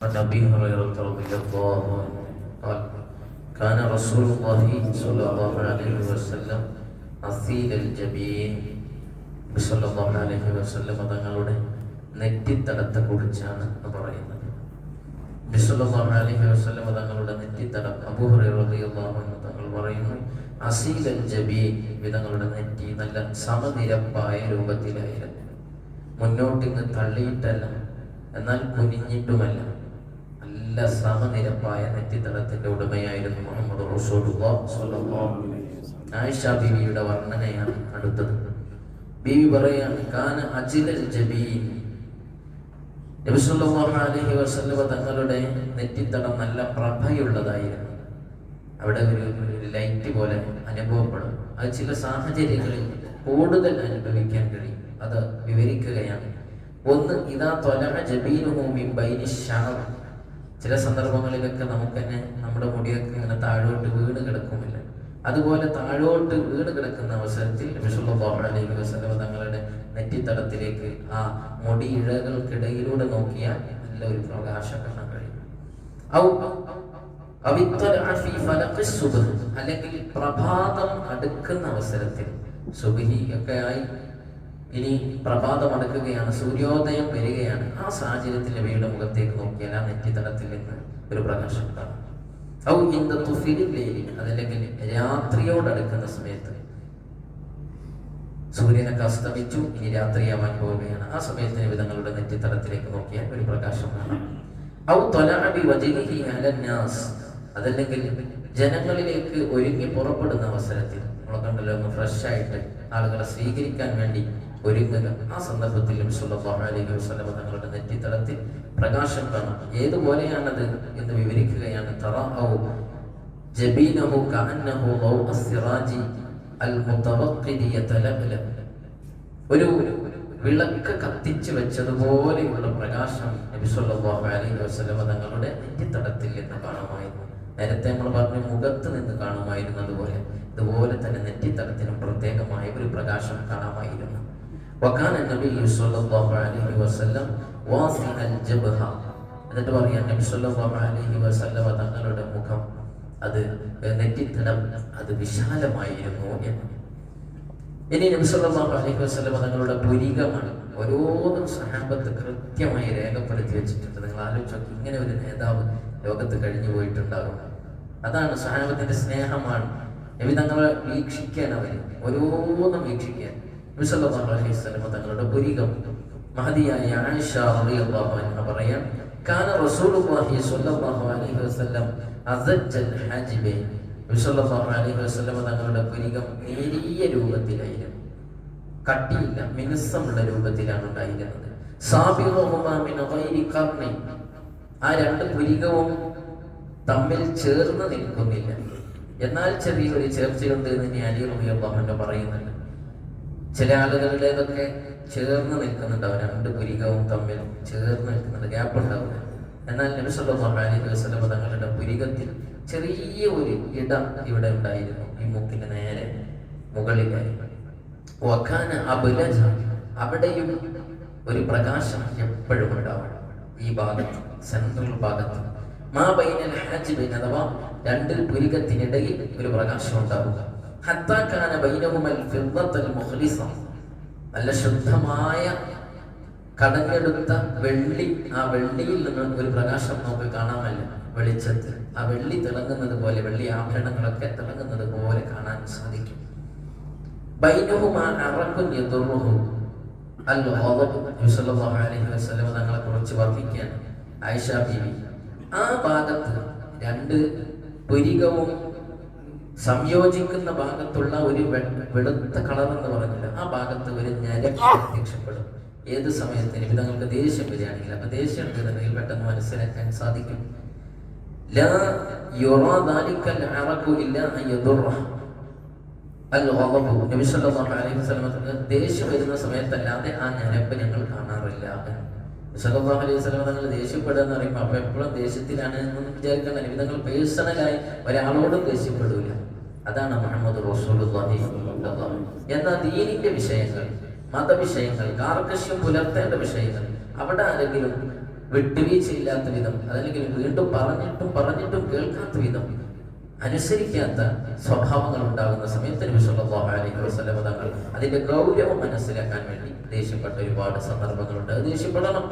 عن ابي هريره رضي الله عنه قال كان رسول الله صلى الله عليه وسلم അസീൽ ജബീൻ സല്ലല്ലാഹു അലൈഹി വസല്ലം തങ്ങളുടെ നെറ്റിത്തടത്തെ കുറിച്ചാണ് പറയുന്നത് സല്ലല്ലാഹു അലൈഹി വസല്ലം തങ്ങളുടെ നെറ്റിത്തടം അബൂ ഹുറൈറ റളിയല്ലാഹു അൻഹു തങ്ങൾ പറയുന്നു അസീൽ ജബീൻ വിധങ്ങളുടെ നെറ്റി നല്ല സമനിരപ്പായ രൂപത്തിലായിരുന്നു മുന്നോട്ടിങ്ങ് തള്ളിയിട്ടല്ല എന്നാൽ കുനിഞ്ഞിട്ടുമല്ല നല്ല സമനിരപ്പായ നെറ്റിത്തടത്തിന്റെ ഉടമയായിരുന്നു മുഹമ്മദ്. ആയിഷ ബീവിയുടെ വർണനയാണ് അടുത്തത്. ബീവി പറയാണ് കാന തങ്ങളുടെ നെറ്റിത്തടം നല്ല പ്രഭയുള്ളതായിരുന്നു. അവിടെ ഒരു ലൈറ്റ് പോലെ അനുഭവപ്പെടും. അത് ചില സാഹചര്യങ്ങളിൽ കൂടുതൽ അനുഭവിക്കാൻ കഴിയും. അത് വിവരിക്കുകയാണ് ഒന്ന് ഇതാ ബി ബൈനി ബൈനിഷാർ ചില സന്ദർഭങ്ങളിലൊക്കെ നമുക്ക് തന്നെ നമ്മുടെ മുടിയൊക്കെ ഇങ്ങനെ താഴോട്ട് വീണ് കിടക്കുമില്ല അതുപോലെ താഴോട്ട് വീണ് കിടക്കുന്ന അവസരത്തിൽ തങ്ങളുടെ നെറ്റിത്തടത്തിലേക്ക് ആ മുടി ഇഴകൾക്കിടയിലൂടെ നോക്കിയാൽ നല്ല ഒരു പ്രകാശം കാണാൻ കഴിയും. അല്ലെങ്കിൽ പ്രഭാതം അടുക്കുന്ന അവസരത്തിൽ സുബിഹി ഒക്കെ ആയി ഇനി പ്രഭാതം അടക്കുകയാണ് സൂര്യോദയം വരികയാണ്. ആ സാഹചര്യത്തിൽ നബിയുടെ മുഖത്തേക്ക് നോക്കിയാൽ ആ നെറ്റിത്തടത്തിൽ നിന്ന് ഒരു പ്രകാശം ഉണ്ടാകും ഔ അതല്ലെങ്കിൽ രാത്രിയോടടുക്കുന്ന സമയത്ത്. സൂര്യനൊക്കെ അസ്തമിച്ചു ഇനി രാത്രിയാവാൻ പോവുകയാണ്. ആ സമയത്ത് വിധങ്ങളുടെ നെറ്റിത്തടത്തിലേക്ക് നോക്കിയാൽ ഒരു പ്രകാശം കാണാം. അതല്ലെങ്കിൽ ജനങ്ങളിലേക്ക് ഒരുങ്ങി പുറപ്പെടുന്ന അവസരത്തിൽ. നമ്മളെ കണ്ടല്ലോ ഒന്ന് ഫ്രഷ് ആയിട്ട് ആളുകളെ സ്വീകരിക്കാൻ വേണ്ടി ഒരുങ്ങുക. ആ സന്ദർഭത്തിൽ നബി സല്ലല്ലാഹു അലൈഹി വസല്ലം തങ്ങളുടെ നെറ്റിത്തടത്തിൽ പ്രകാശം കാണും. ഏതുപോലെയാണത് എന്ന് വിവരിക്കുകയാണ്. തറഔ ജബീനഹു കഅന്നഹു ളൗ അസ്സിറാജി അൽ മുതവഖിദി യതലബലബ് ഒരു വിളക്ക് കത്തിച്ചു വെച്ചതുപോലെയുള്ള പ്രകാശം നബി സല്ലല്ലാഹു അലൈഹി വസല്ലം തങ്ങളുടെ നെറ്റിത്തടത്തിൽ നിന്ന് കാണുമായിരുന്നു. നേരത്തെ നമ്മൾ പറഞ്ഞു മുഖത്ത് നിന്ന് കാണുമായിരുന്നു അതുപോലെ ഇതുപോലെ തന്നെ നെറ്റിത്തടത്തിനും പ്രത്യേകമായ ഒരു പ്രകാശം കാണാമായിരുന്നു. വക്കാന നബി സല്ലല്ലാഹു അലൈഹി വസല്ലം വാസിഅൽ ജബ്ഹ എന്നിട്ട് പറയാം നബി സല്ലല്ലാഹു അലൈഹി വസല്ലം തങ്ങളുടെ മുഖം അത് നെറ്റിത്തടം അത് വിശാലമായിരുന്നു എന്ന്. ഇനി നബി സല്ലല്ലാഹു അലൈഹി വസല്ലം തങ്ങളുടെ പുരികമാണ് ഓരോന്നും സഹാബത്ത് കൃത്യമായി രേഖപ്പെടുത്തി വെച്ചിട്ടുണ്ട്. നിങ്ങൾ ആലോചിച്ച് ഇങ്ങനെ ഒരു നേതാവ് ലോകത്ത് കഴിഞ്ഞു പോയിട്ടുണ്ടാകും. അതാണ് സഹാബത്തിന്റെ സ്നേഹമാണ്. നബി തങ്ങളെ വീക്ഷിക്കാൻ അവർ ഓരോന്നും വീക്ഷിക്കാൻ. തങ്ങളുടെ പുരികം മഹതിയായ ആയിഷ റളിയല്ലാഹു പറയാം കാന റസൂലുള്ളാഹി സ്വല്ലല്ലാഹു അലൈഹി വസല്ലം അസജ്ജൽ ഹാജിബൈൻ നബി അലൈഹി വസല്ലം തങ്ങളുടെ പുരികം നേരിയ രൂപത്തിലായിരുന്നു. കട്ടിയില്ല മിനുസമുള്ള രൂപത്തിലാണ് ഉണ്ടായിരുന്നത്. ആ രണ്ട് പുരികവും തമ്മിൽ ചേർന്ന് നിൽക്കുന്നില്ല. എന്നാൽ ചെറിയൊരു ചേർച്ചയുണ്ട് എന്ന് ഞാൻ അലി റളിയല്ലാഹു പറയുന്നുണ്ട്. ചില ആളുകളുടേതൊക്കെ ചേർന്ന് നിൽക്കുന്നുണ്ടാവും രണ്ട് പുരികവും തമ്മിൽ ചേർന്ന് നിൽക്കുന്നുണ്ട്. ഗ്യാപ്പ് ഉണ്ടാവില്ല. എന്നാൽ സല്ലല്ലാഹു അലൈഹി തങ്ങളുടെ പുരികത്തിൽ ചെറിയ ഒരു ഇടം ഇവിടെ ഉണ്ടായിരുന്നു. ഈ മൂക്കിന്റെ നേരെ മുകളിലായി വഖാന അബുലജ. അവിടെയും ഒരു പ്രകാശം എപ്പോഴും ഉണ്ടാവണം ഈ ഭാഗത്ത് സെൻട്രൽ ഭാഗത്ത്. മാ ബൈനൽ ഹാജിബൈൻ അഥവാ രണ്ട് പുരികത്തിനിടയിൽ ഒരു പ്രകാശം ഉണ്ടാവുക. നല്ല ശുദ്ധമായ കടഞ്ഞെടുത്ത വെള്ളി ആ വെള്ളിയിൽ നിന്ന് ഒരു പ്രകാശം നമുക്ക് കാണാമല്ലോ. വെളിച്ചത്തിൽ. ആ വെള്ളി തിളങ്ങുന്നത് പോലെ വെള്ളി ആഭരണങ്ങളൊക്കെ തിളങ്ങുന്നത് പോലെ കാണാൻ സാധിക്കും. തങ്ങളെ കുറിച്ച് വർദ്ധിക്കുകയാണ് ആയിഷ ബീവി ആ ഭാഗത്ത് രണ്ട് പുരികവും സംയോജിക്കുന്ന ഭാഗത്തുള്ള ഒരു വെളുത്ത കളർ എന്ന് പറഞ്ഞില്ല. ആ ഭാഗത്ത് ഒരു ഞരക്ക് പ്രത്യക്ഷപ്പെടും. ഏത് സമയത്തിന്? ഇപ്പൊ നിങ്ങൾക്ക് ദേഷ്യം വരികയാണെങ്കിൽ അപ്പൊ ദേഷ്യം ഉണ്ടെന്നുണ്ടെങ്കിൽ പെട്ടെന്ന് മനസ്സിലാക്കാൻ സാധിക്കും. ദേഷ്യം വരുന്ന സമയത്തല്ലാതെ ആ ഞരമ്പ് ഞങ്ങൾ കാണാറില്ല നബി അലൈഹി വസല്ലം തങ്ങൾ ദേഷ്യപ്പെടുക എന്ന് പറയുമ്പോൾ അപ്പൊ എപ്പോഴും ദേഷ്യത്തിലാണ് എന്ന് വിചാരിക്കണം നിങ്ങൾ പേഴ്സണലായി ഒരാളോടും ദേഷ്യപ്പെടൂല. അതാണ് മുഹമ്മദ് റസൂലുള്ളാഹി എന്നാൽ ദീനിന്റെ വിഷയങ്ങൾ മതവിഷയങ്ങൾ കാർക്കശ്യം പുലർത്തേണ്ട വിഷയങ്ങൾ അവിടെ ആരെങ്കിലും വിട്ടുവീഴ്ചയില്ലാത്ത വിധം അതല്ലെങ്കിൽ വീണ്ടും പറഞ്ഞിട്ടും പറഞ്ഞിട്ടും കേൾക്കാത്ത വിധം അനുസരിക്കാത്ത സ്വഭാവങ്ങൾ ഉണ്ടാകുന്ന സമയത്ത് അലൈഹി തങ്ങൾ അതിന്റെ ഗൗരവം മനസ്സിലാക്കാൻ വേണ്ടി ദേഷ്യപ്പെട്ട ഒരുപാട് സന്ദർഭങ്ങളുണ്ട്. ദേഷ്യപ്പെടണം.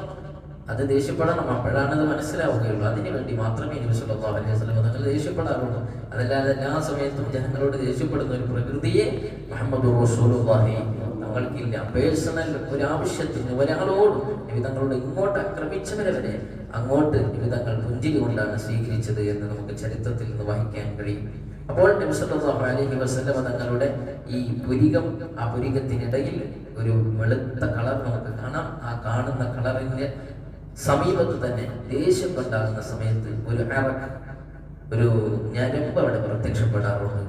അത് ദേഷ്യപ്പെടണം. അപ്പോഴാണ് അത് മനസ്സിലാവുകയുള്ളൂ. അതിനു വേണ്ടി മാത്രമേ നബിസ്വല്ലാ അലൈഹി വസ്ലം നിങ്ങൾ ദേഷ്യപ്പെടാറുള്ളൂ. അതല്ലാതെ എല്ലാ സമയത്തും ജനങ്ങളോട് ദേഷ്യപ്പെടുന്ന ഒരു പ്രകൃതിയെ മുഹമ്മദ് റസൂലുള്ളാഹി തങ്ങൾക്കില്ല. പേഴ്സണൽ ഒരാവശ്യത്തിന് ഒരാളോടും നബി തങ്ങളോട് ഇങ്ങോട്ട് ആക്രമിച്ചവരെ വരെ അങ്ങോട്ട് വിവിധങ്ങൾ പുഞ്ചിരി കൊണ്ടാണ് സ്വീകരിച്ചത് എന്ന് നമുക്ക് ചരിത്രത്തിൽ നിന്ന് വായിക്കാൻ കഴിയും. അപ്പോൾ നബി സല്ലല്ലാഹു അലൈഹി വസല്ലമ തങ്ങളുടെ ഈ പുരികം ആ പുരികത്തിനിടയിൽ ഒരു വെളുത്ത കളർ നമുക്ക് കാണാം. ആ കാണുന്ന കളറിന്റെ സമീപത്ത് തന്നെ ദേഷ്യം ദേഷ്യപ്പെട്ടാകുന്ന സമയത്ത് ഒരു അറക്ക് ഒരു ഞരമ്പ് അവിടെ പ്രത്യക്ഷപ്പെടാറുണ്ട്.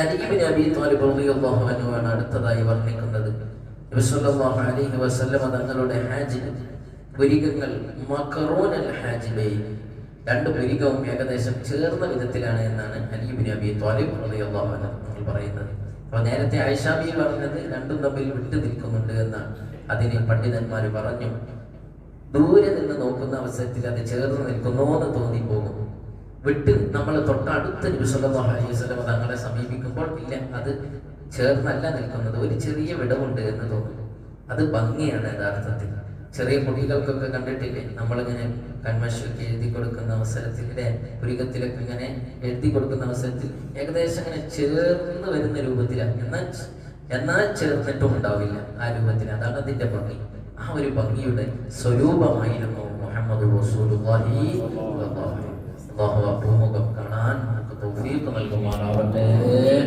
അലീബിൻ അബി താലിബ് റളിയല്ലാഹു അൻഹു ആണ് അടുത്തതായി വർണിക്കുന്നത്. അലൈഹി വസല്ലമ തങ്ങളുടെ ഹാജിൽ പുരികങ്ങൾ മക്കറോനൽ ഹാജിബൈൻ. രണ്ട് പുരികവും ഏകദേശം ചേർന്ന വിധത്തിലാണ് എന്നാണ് അലീബിൻ അബി തോലിബ് അൻഹു പറയുന്നത്. അപ്പോൾ നേരത്തെ ഐഷാബി പറഞ്ഞത് രണ്ടും തമ്മിൽ വിട്ടു നിൽക്കുന്നുണ്ട് എന്നാണ്. അതിന് പണ്ഡിതന്മാർ പറഞ്ഞു. ദൂരെ നിന്ന് നോക്കുന്ന അവസരത്തിൽ അത് ചേർന്ന് നിൽക്കുന്നോ എന്ന് തോന്നിപ്പോകും. വിട്ട് നമ്മൾ തൊട്ടടുത്ത വസല്ലം തങ്ങളെ സമീപിക്കുമ്പോൾ ഇല്ല അത് ചേർന്നല്ല നിൽക്കുന്നത്. ഒരു ചെറിയ വിടവുണ്ട് എന്ന് തോന്നും. അത് ഭംഗിയാണ് യഥാർത്ഥത്തിൽ. ചെറിയ കുട്ടികൾക്കൊക്കെ കണ്ടിട്ടില്ലേ? നമ്മളിങ്ങനെ കൺവെൻഷനൊക്കെ എഴുതി കൊടുക്കുന്ന അവസരത്തിൽ പുരികത്തിലൊക്കെ ഇങ്ങനെ എഴുതി കൊടുക്കുന്ന അവസരത്തിൽ ഏകദേശം ഇങ്ങനെ ചേർന്ന് വരുന്ന രൂപത്തിലാണ് എന്നാൽ എന്നാൽ ചേർന്നിട്ടും ഉണ്ടാവില്ല ആ രൂപത്തിൽ. അതാണ് അതിന്റെ ഭംഗി. ആ ഒരു ഭംഗിയുടെ സ്വരൂപമായിരുന്നു മുഹമ്മദ് റസൂലുള്ളാഹി സ്വല്ലല്ലാഹു അലൈഹി വസല്ലം. അല്ലാഹു ആ പൂമുഖം കാണാൻ നമുക്ക് തൗഫീഖ് നൽകുമാറാവട്ടെ മനാമിൽ